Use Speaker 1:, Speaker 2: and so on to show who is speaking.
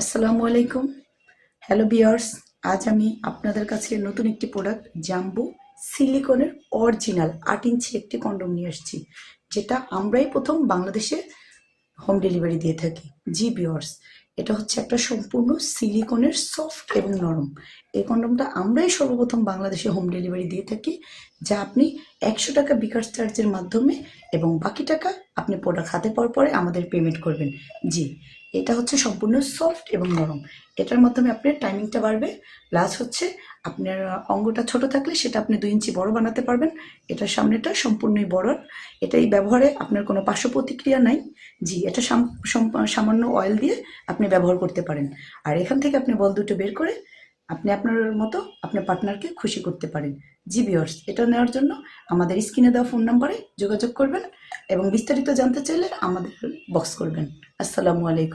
Speaker 1: আসসালামু আলাইকুম। হ্যালো বিয়ার্স আজ আমি আপনাদের কাছে নতুন একটি প্রোডাক্ট জাম্বু সিলিকনের অরিজিনাল আট ইঞ্চি একটি কন্ডম নিয়ে আসছি, যেটা আমরাই প্রথম বাংলাদেশে হোম ডেলিভারি দিয়ে থাকি। জি বিয়ার্স এটা হচ্ছে একটা সম্পূর্ণ সিলিকনের সফট এবং নরম। এই কন্ডমটা আমরাই সর্বপ্রথম বাংলাদেশে হোম ডেলিভারি দিয়ে থাকি, যা আপনি একশো টাকা বিকাশ চার্জের মাধ্যমে এবং বাকি টাকা আপনি প্রোডাক্ট হাতে পাওয়ার পরে আমাদের পেমেন্ট করবেন। জি এটা হচ্ছে সম্পূর্ণ সফট এবং নরম। এটার মাধ্যমে আপনার টাইমিংটা বাড়বে প্লাস হচ্ছে আপনার অঙ্গটা ছোট থাকলে সেটা আপনি দুই ইঞ্চি বড় বানাতে পারবেন। এটার সামনেটা সম্পূর্ণই বড়। এটা এই ব্যবহারে আপনার কোনো পার্শ্ব প্রতিক্রিয়া নাই। জি, এটা সাম- সাম- সামান্য অয়েল দিয়ে আপনি ব্যবহার করতে পারেন। আর এখান থেকে আপনি বল দুটো বের করে আপনি আপনার মতো আপনার পার্টনারকে খুশি করতে পারেন। জি বিয়ার্স এটা নেওয়ার জন্য আমাদের স্ক্রিনে দেওয়া ফোন নাম্বারে যোগাযোগ করবেন এবং বিস্তারিত জানতে চাইলে আমাদের বক্স করবেন। আসসালামু আলাইকুম।